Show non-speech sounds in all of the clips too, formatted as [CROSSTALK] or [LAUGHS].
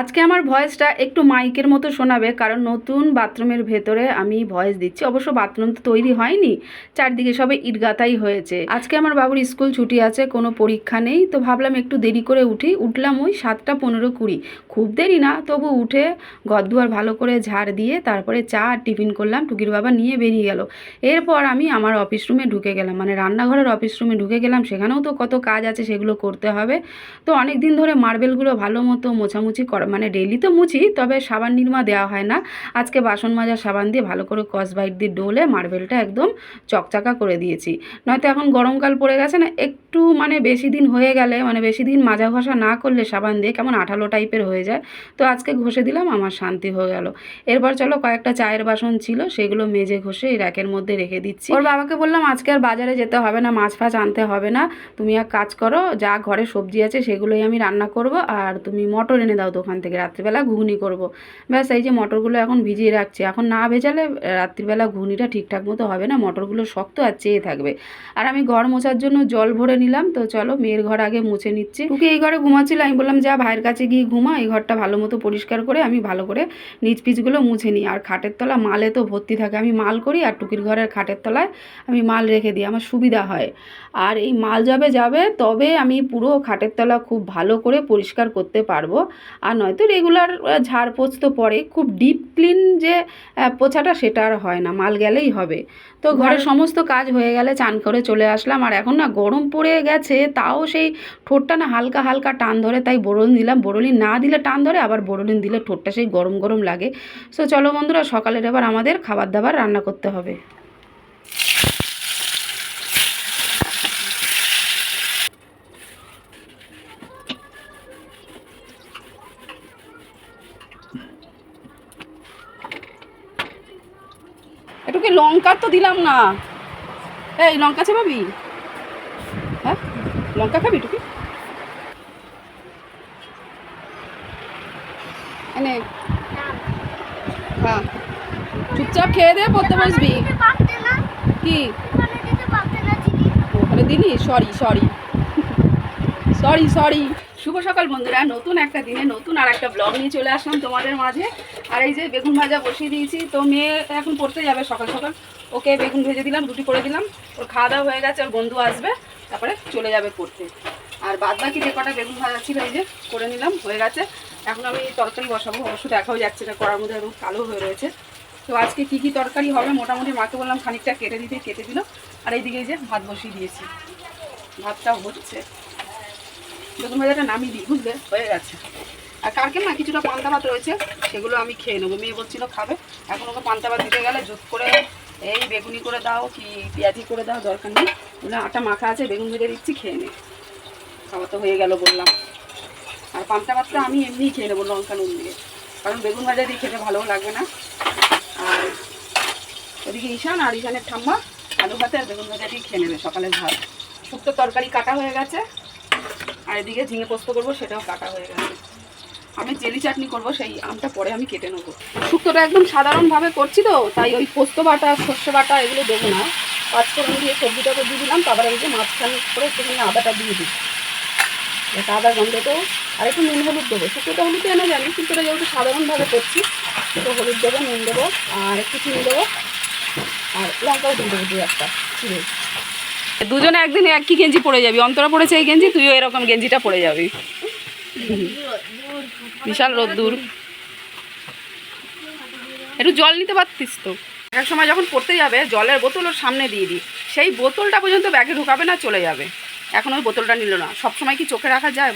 আজকে আমার ভয়েসটা একটু মাইকের মতো শোনাবে, কারণ নতুন বাথরুমের ভেতরে আমি ভয়েস দিচ্ছি। অবশ্য বাথরুম তো তৈরি হয়নি, চারদিকে সবে ইটগাতাই হয়েছে। আজকে আমার বাবুর স্কুল ছুটি আছে, কোনো পরীক্ষা নেই, তো ভাবলাম একটু দেরি করে উঠি। উঠলাম ওই সাতটা পনেরো কুড়ি। খুব দেরি না, তবু উঠে ঘরদুয়ার ভালো করে ঝাড় দিয়ে তারপরে চা আর টিফিন করলাম, টুকির বাবা নিয়ে বেরিয়ে গেল। এরপর আমি আমার অফিস রুমে ঢুকে গেলাম মানে রান্নাঘরের অফিস রুমে ঢুকে গেলাম, সেখানেও তো কত কাজ আছে সেগুলো করতে হবে। তো অনেক দিন ধরে মার্বেলগুলো ভালো মতো মোছামুছি করা মানে ডেইলি তো মুছি, তবে সাবান নির্মা দেওয়া হয় না। আজকে বাসন মাজার সাবান দিয়ে ভালো করে কসবাইট দিয়ে ডোলে মার্বেলটা একদম চকচাকা করে দিয়েছি। নয়তো এখন গরমকাল পড়ে গেছে না, একটু মানে বেশি দিন হয়ে গেলে মানে বেশি দিন মাজা ঘষা না করলে সাবান দিয়ে কেমন আঠালো টাইপের হয়ে যায়। তো আজকে ঘষে দিলাম, আমার শান্তি হয়ে গেল। এরপর চলো কয়েকটা চায়ের বাসন ছিল, সেগুলো মেজে ঘষে এই র্যাকের মধ্যে রেখে দিচ্ছি। ওর বাবাকে বললাম, আজকে আর বাজারে যেতে হবে না, মাছ ফাছ আনতে হবে না। তুমি এক কাজ করো, যা ঘরে সবজি আছে সেগুলোই আমি রান্না করব, আর তুমি মটর এনে দাও দোকান। থেকে রাত্রিবেলা ঘুগনি করব। ব্যাস, এই যে মটরগুলো এখন ভিজিয়ে রাখছি। এখন না ভেজালে রাত্রিবেলা ঘুগনিটা ঠিকঠাক মতো হবে না, মটরগুলো শক্ত আর চেয়ে থাকবে। আর আমি ঘর মোছার জন্য জল ভরে নিলাম, তো চলো মেয়ের ঘর আগে মুছে নিচ্ছি। টুকি এই ঘরে ঘুমাচ্ছিল, আমি বললাম, যা, ভাইয়ের কাছে গিয়ে ঘুমা, এই ঘরটা ভালো মতো পরিষ্কার করে আমি ভালো করে নিচ পিচগুলো মুছে নিই। আর খাটের তলা মালে তো ভর্তি থাকে, আমি মাল করি আর টুকির ঘরের খাটের তলায় আমি মাল রেখে দিই, আমার সুবিধা হয়। আর এই মাল যাবে যাবে, তবে আমি পুরো খাটের তলা খুব ভালো করে পরিষ্কার করতে পারব। আর নয়তো রেগুলার ঝাড় পোছ তো পরে খুব ডিপ ক্লিন যে পোছাটা সেটা আর হয় না মাল গেলেই হবে। তো ঘরের সমস্ত কাজ হয়ে গেলে চান করে চলে আসলাম। আর এখন না গরম পড়ে গেছে তাও সেই ঠোঁটটা না হালকা হালকা টান ধরে তাই বোরলিন দিলাম বোরলিন না দিলে টান ধরে আবার বোরলিন দিলে ঠোঁটটা সেই গরম গরম লাগে। সো চলো বন্ধুরা সকালের এবার আমাদের খাবার দাবার রান্না করতে হবে। একটু কি লঙ্কা তো দিলাম না। এই লঙ্কা চাপাবি হ্যাঁ? লঙ্কা খাবি টুকি এনে। হ্যাঁ। চুপচাপ খেয়ে দে পড়তে বসবি। কি? ওখানে দিলি? Sorry sorry. Sorry sorry. শুভ সকাল বন্ধুরা। নতুন একটা দিনে নতুন আর একটা ব্লগ নিয়ে চলে আসলাম তোমাদের মাঝে। আর এই যে বেগুন ভাজা বসিয়ে দিয়েছি। তো মেয়ে এখন পড়তে যাবে সকাল সকাল। ওকে বেগুন ভেজে দিলাম, রুটি করে দিলাম। ওর খাওয়া দাওয়া হয়ে গেছে, ওর বন্ধু আসবে, তারপরে চলে যাবে পড়তে। আর বাদ বাকি যে কটা বেগুন ভাজা ছিল, এই যে করে নিলাম, হয়ে গেছে। এখন আমি তরকারি বসাবো, অবশ্য দেখাও যাচ্ছে না করার মধ্যে একদম কালো হয়ে রয়েছে। তো আজকে কি কি তরকারি হবে মোটামুটি মাকে বললাম খানিকটা কেটে দিতে, কেটে দিল। আর এইদিকে এই যে ভাত বসিয়ে দিয়েছি। ভাতটাও হচ্ছে। বেগুন ভাজাটা নামিয়ে দিই, বুঝলে? হয়ে গেছে। আর কালকে না কিছুটা পান্তা ভাত রয়েছে, সেগুলো আমি খেয়ে নেব। মেয়ে বলছিল খাবে। এখন ওকে পান্তা ভাত দিতে গেলে জুত করে এই বেগুনি করে দাও কি পেঁয়াজি করে দাও, দরকার নেই। বলে আটা মাখা আছে, বেগুন ভেজে দিচ্ছি, খেয়ে নে। খাওয়া তো হয়ে গেল বললাম। আর পান্তা ভাতটা আমি এমনিই খেয়ে নেব লঙ্কা নুন দিয়ে। কারণ বেগুন ভাজা দিয়ে খেতে ভালোও লাগবে না। আর ওদিকে ঈশান আর ঈশানের ঠাম্মা আলু ভাতে আর বেগুন ভাজা দিয়ে খেয়ে নেবে সকালের ভাত। শুক্তো তরকারি কাটা হয়ে গেছে। আর এদিকে ঝিঙে পোস্ত করব, সেটাও কাটা হয়ে গেছে। আমি জেলি চাটনি করব, সেই আমটা পরে আমি কেটে নেব। শুক্তোটা একদম সাধারণভাবে করছি তো, তাই ওই পোস্ত বাটা, সর্ষে বাটা এগুলো দেবো না। পাঁচ করে দিয়ে সবজিটাকে দিয়ে দিলাম, তারপরে এই যে মাঝখানে করে একটুখানি আদাটা দিয়ে দিই। এটা আদা গন্ধটাও আর একটু নুন হলুদ দেবো। শুক্তোটা হলুদ এনে জানি এটা যেহেতু সাধারণভাবে করছি তো হলুদ দেবো, নুন দেবো, আর একটু চিনি দেবো, আর লঙ্কাও দিয়ে দেবো দু একটা চিনি। দুজনে একদিন একই গেঞ্জি পরে যাবি, অন্তরা পড়েছে এই গেঞ্জি, তুইও এরকম গেঞ্জিটা পরে যাবি। বিশাল রোদ্দুর। একটু জল নিতে পারতিস তো। এক সময় যখন পড়তে যাবে, জলের বোতল ওর সামনে দিয়ে দিই। সেই বোতলটা পর্যন্ত ব্যাগে ঢুকাবে না, চলে যাবে। এখন ওই বোতলটা নিল না। সব সময় কি চোখে রাখা যায়?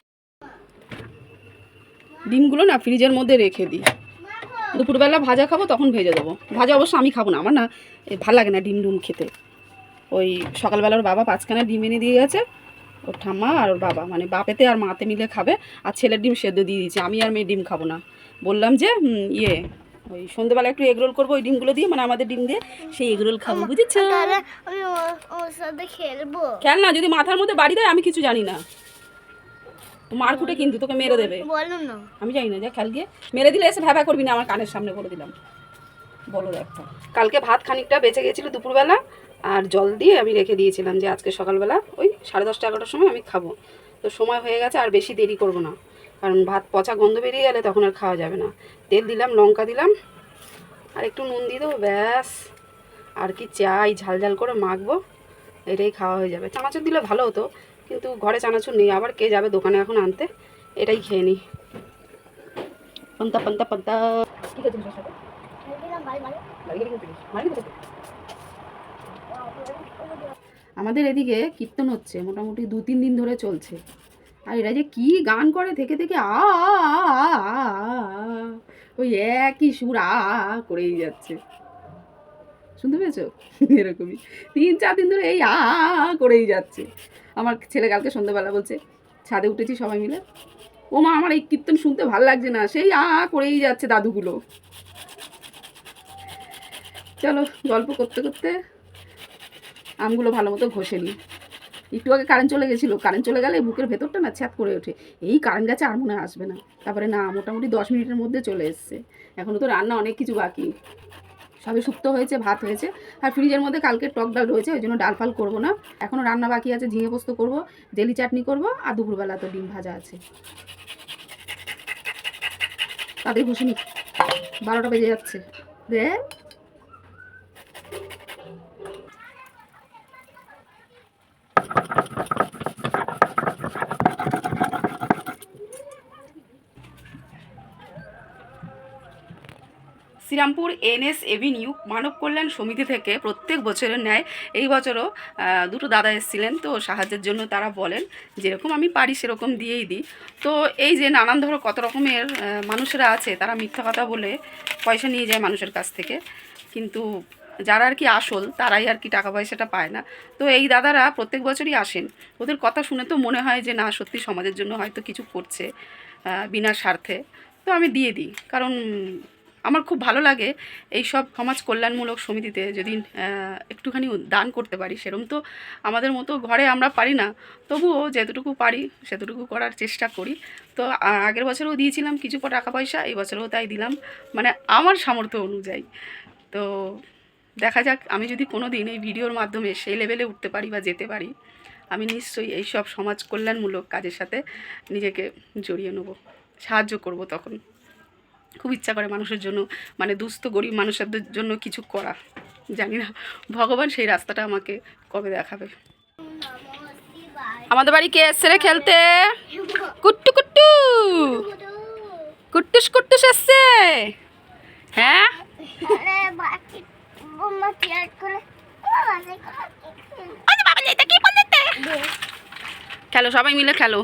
ডিমগুলো না ফ্রিজের মধ্যে রেখে দিই। দুপুরবেলা ভাজা খাব, তখন ভেজে দেবো। ভাজা অবশ্য আমি খাব না, আমার না ভালো লাগে না ডিম ডুম খেতে। ওই সকালবেলা ওর বাবা পাঁচখানা ডিম এনে দিয়ে গেছে। ওর ঠাম্মা আর ওর বাবা। মানে বাপেতে আর মাতে মিলে খাবে আর ছেলের ডিম সেদ্ধ দিয়ে দিয়েছে। আমি আর মেয়ে ডিম খাব না। বললাম যে ইয়ে ওই সন্ধ্যেবেলা একটু এগরোল করব ওই ডিমগুলো দিয়ে মানে আমাদের ডিম দিয়ে সেই এগরোল খাব বুঝেছ? খেলব। খেল না যদি মাথার মধ্যে বাড়ি দেয় আমি কিছু জানি না। মারকুটে কিন্তু তোকে মেরে দেবে। না। আমি জানি না যা কাল গিয়ে। মেরে দিলে এসে ভ্যাবা করবি না আমার কানের সামনে বলে দিলাম। বলো একটা কালকে ভাত খানিকটা বেঁচে গেছিল দুপুরবেলা আর জল দিয়ে আমি রেখে দিয়েছিলাম যে আজকে সকালবেলা ওই সাড়ে দশটা, এগারোটার সময় আমি খাব। তো সময় হয়ে গেছে, আর বেশি দেরি করব না। কারণ ভাত, পচা গন্ধ বেরিয়ে গেলে তখন আর খাওয়া যাবে না। তেল দিলাম, লঙ্কা দিলাম, আর একটু নুন দিয়ে দেবো, ব্যাস। আর কি চাই, ঝাল ঝাল করে মাখবো, এটাই খাওয়া হয়ে যাবে। চানাচুর দিলে ভালো হতো, কিন্তু ঘরে চানাচুর নেই। আবার কে যাবে দোকানে এখন আনতে? এটাই খেয়ে নিই পান্তা পান্তা পান্তা। ঠিক আছে দিলাম বাড়ি বাড়ি আমাদের এদিকে কীর্তন হচ্ছে, মোটামুটি দু, তিন দিন ধরে চলছে। আর এরা যে কি গান করে, থেকে থেকে আ ওই একই সুর আ করেই যাচ্ছে। শুনতে পেয়েছ? [LAUGHS] এরকমই। তিন, চার দিন ধরে এই আ করেই যাচ্ছে। আমার ছেলে কালকে সন্ধ্যাবেলা বলছে, ছাদে উঠেছি সবাই মিলে। ও মা, আমার এই কীর্তন শুনতে ভালো লাগছে না, সেই আ, করেই যাচ্ছে দাদুগুলো। চলো, গল্প করতে করতে আমগুলো ভালো মতো ঘষে নিই। একটু আগে কারেন্ট চলে গেছিল কারেন্ট চলে গেলে বুকের ভেতরটা না ছ্যাত করে ওঠে। এই কারেন্ট গেছে আর মনে আসবে না। তারপরে না, মোটামুটি দশ মিনিটের মধ্যে চলে এসছে। এখনও তো রান্না অনেক কিছু বাকি। সবে শুক্তো হয়েছে, ভাত হয়েছে। আর ফ্রিজের মধ্যে কালকে টক ডাল রয়েছে, ওই জন্য ডাল ফাল করব না। এখনও রান্না বাকি আছে, ঝিঙে পোস্ত করব, জেলি চাটনি করব, আর দুপুরবেলা তো ডিম ভাজা আছে। তাদের ঘষে নি বারোটা বেজে যাচ্ছে। দে শ্রীরামপুর এনএস এভিনিউ মানব কল্যাণ সমিতি থেকে প্রত্যেক বছরের ন্যায় এই বছরও দুটো দাদা এসেছিলেন তো সাহায্যের জন্য তারা বলেন, যেরকম আমি পারি সেরকম দিয়েই দিই। তো এই যে নানান ধরো কত রকমের মানুষেরা আছে, তারা মিথ্যা কথা বলে পয়সা নিয়ে যায় মানুষের কাছ থেকে। কিন্তু যারা আর কি আসল, তারাই আর কি টাকা পয়সাটা পায় না। তো এই দাদারা প্রত্যেক বছরই আসেন। ওদের কথা শুনে তো মনে হয় যে, না, সত্যি সমাজের জন্য হয়তো কিছু করছে বিনা স্বার্থে। তো আমি দিয়ে দিই। কারণ আমার খুব ভালো লাগে এই সব সমাজ কল্যাণমূলক সমিতিতে যদি একটুখানি দান করতে পারি সেরম তো আমাদের মতো ঘরে আমরা পারি না। তবুও যেতটুকু পারি সেতটুকু করার চেষ্টা করি। তো আগের বছরও দিয়েছিলাম কিছু টাকা পয়সা, এই বছরও তাই দিলাম। মানে আমার সামর্থ্য অনুযায়ী। তো দেখা যাক, আমি যদি কোনো দিন এই ভিডিওর মাধ্যমে সেই লেভেলে উঠতে পারি বা যেতে পারি, আমি নিশ্চয়ই এই সব সমাজ কল্যাণমূলক কাজের সাথে নিজেকে জড়িয়ে নেব। সাহায্য করব তখন। খুব ইচ্ছা করে মানুষের জন্য মানে দুস্থ, গরিব মানুষদের জন্য কিছু করা। জানি না, ভগবান সেই রাস্তাটা আমাকে কবে দেখাবে। আমাদের বাড়ি কে এসছে রে খেলতে? কুট্টু কুট্টু! কুট্টুস কুট্টুস এসছে! হ্যাঁ? খেলো, সবাই মিলে খেলো।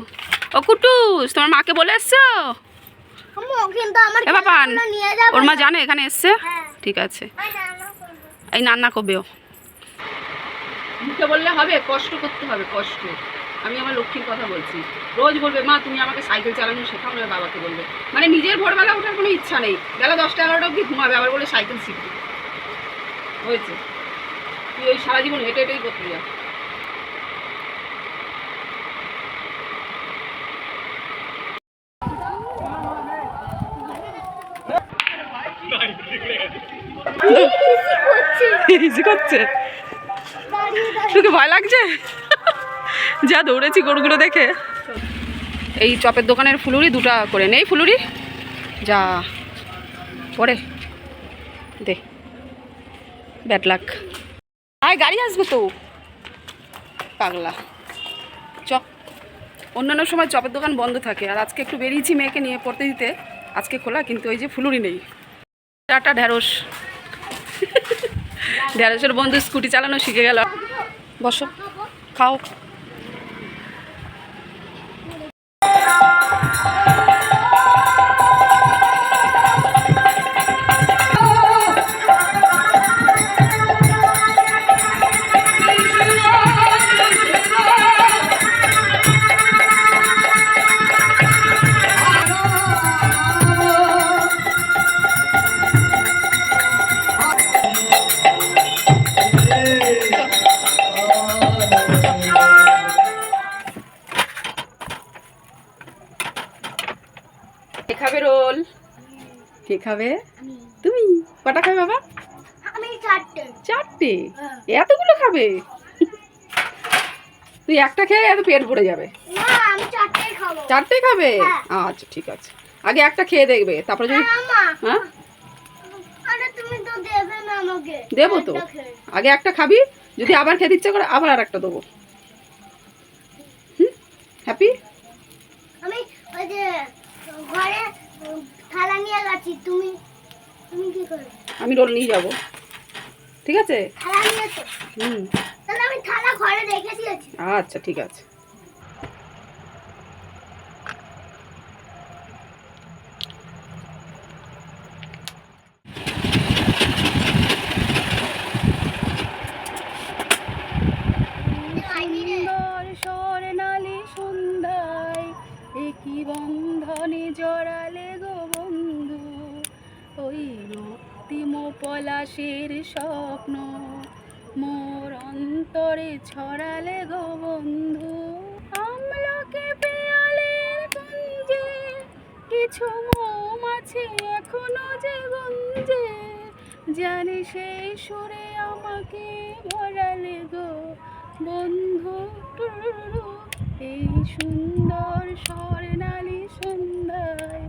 ও কুট্টুস, তোমার মাকে বলে এসছো? এ ওর মা জানে এখানে এসছে? হ্যাঁ। ঠিক আছে। না করব। এই রান্না করবেও মুখে বললে হবে কষ্ট করতে হবে কষ্ট। আমি আমার লক্ষ্মীর কথা বলছি। রোজ বলবে মা তুমি আমাকে সাইকেল চালানো শেখাও না বাবাকে বলবে। মানে নিজের ভোরবেলা ওঠার কোনো ইচ্ছা নেই। বেলা দশটা এগারোটা অব্দি ঘুমাবে আবার বলে সাইকেল শিখবে হয়েছে। তুই ওই সারা জীবন হেঁটে হেঁটেই করতে যা। ইজি করছে। তোকে ভয় লাগছে? যা দৌড়েছি গরুগুলো দেখে। এই চপের দোকানের ফুলুরি দুটা করে নেই ফুলুরি? যা। পরে। দে। ব্যাড লাক আয়, গাড়ি আসবে তো। পাগলা। চপ অন্যান্য সময় চপের দোকান বন্ধ থাকে। আর আজকে একটু বেরিয়েছি মেয়েকে নিয়ে পড়তে দিতে। আজকে খোলা, কিন্তু ওই যে ফুলুরি নেই। টাটা ঢ্যাঁড়স। ঢ্যাঁড়সের বন্ধু স্কুটি চালানো শিখে গেল। বসো খাও। কে খাবে? তুমি। কটা খাবে বাবা? আমি চারটে। চারটে? এতগুলো খাবে? তুই একটা খেয়ে এত পেট ভরে যাবে। না আমি চারটে খাব। হ্যাঁ। আচ্ছা ঠিক আছে। আগে একটা খেয়ে দেখবে তারপরে যদি হ্যাঁ, হ্যাঁ? আরে তুমি তো দেবে না আমাকে। দেবো তো। আগে একটা খাবি যদি আবার খেতে ইচ্ছে করে আবার আর একটা দেবো। আমি রোল নিয়ে যাব। ঠিক আছে? হুম। আচ্ছা ঠিক আছে। পলাশের স্বপ্ন মোর অন্তরে ছড়ালে গো বন্ধু। আমলকে পেয়ালের কুঞ্জে কিছু মৌমাছি এখনও যে গুঞ্জে জানি সেই সুরে আমাকে ভরালে গো বন্ধু। এই সুন্দর স্বর্ণালী সন্ধ্যায়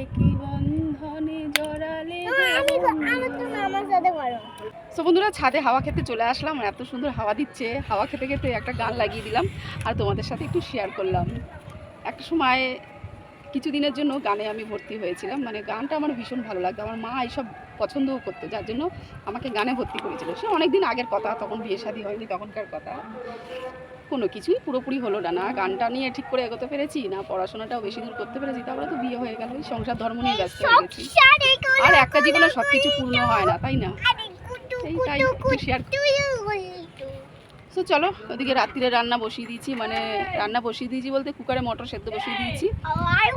একই বন্ধনে জড়ালে গো আমি তো- বন্ধু। আমি তুমি আমার সাথে করো সো বন্ধুরা ছাদে হাওয়া খেতে চলে আসলাম আর এত সুন্দর হাওয়া দিচ্ছে। হাওয়া খেতে খেতে একটা গান লাগিয়ে দিলাম আর তোমাদের সাথে একটু শেয়ার করলাম। একটা সময় কিছুদিনের জন্য গানে আমি ভর্তি হয়েছিলাম। মানে গানটা আমার ভীষণ ভালো লাগতো আমার মা এইসব পছন্দও করতো যার জন্য আমাকে গানে ভর্তি করেছিল। সে অনেক দিন আগের কথা তখন বিয়ে শাদী হয়নি তখনকার কথা। কোনো কিছুই পুরোপুরি হলো না। না গানটা নিয়ে ঠিক করে এগোতে পেরেছি না পড়াশোনাটাও বেশি দূর করতে পেরেছি। তারপরে তো বিয়ে হয়ে গেল সংসার ধর্ম নিয়ে ব্যস্ত হয়ে গেছি। আর একটা জীবনে সব কিছু পূর্ণ হয় না তাই না? এইটাই কুটু একটু শেয়ার তো চলো ওদিকে রাত্রিরে রান্না বসিয়ে দিয়েছি মানে রান্না বসিয়ে দিয়েছি বলতে কুকারে মটর সেদ্ধ বসিয়ে দিয়েছি।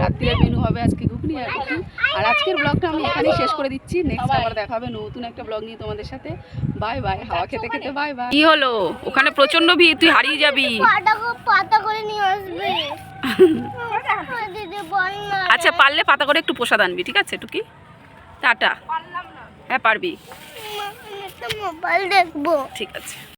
রাত্রিরে মেনু হবে আজকে ঘুগনি আর রুটি আর আজকের ব্লগটা আমি এখানেই শেষ করে দিচ্ছি। নেক্সট আবার দেখা হবে নতুন একটা ব্লগ নিয়ে তোমাদের সাথে। বাই বাই হাওয়া খেতে খেতে বাই বাই কি হলো? ওখানে প্রচণ্ড ভিড় তুই হারিয়ে যাবি। পাতা করে নিয়ে আসবে। আচ্ছা পারলে পাতা করে একটু প্রসাদ আনবি ঠিক আছে টুকি? টাটা। হ্যাঁ পারবি। মোবাইল দেখব। ঠিক আছে।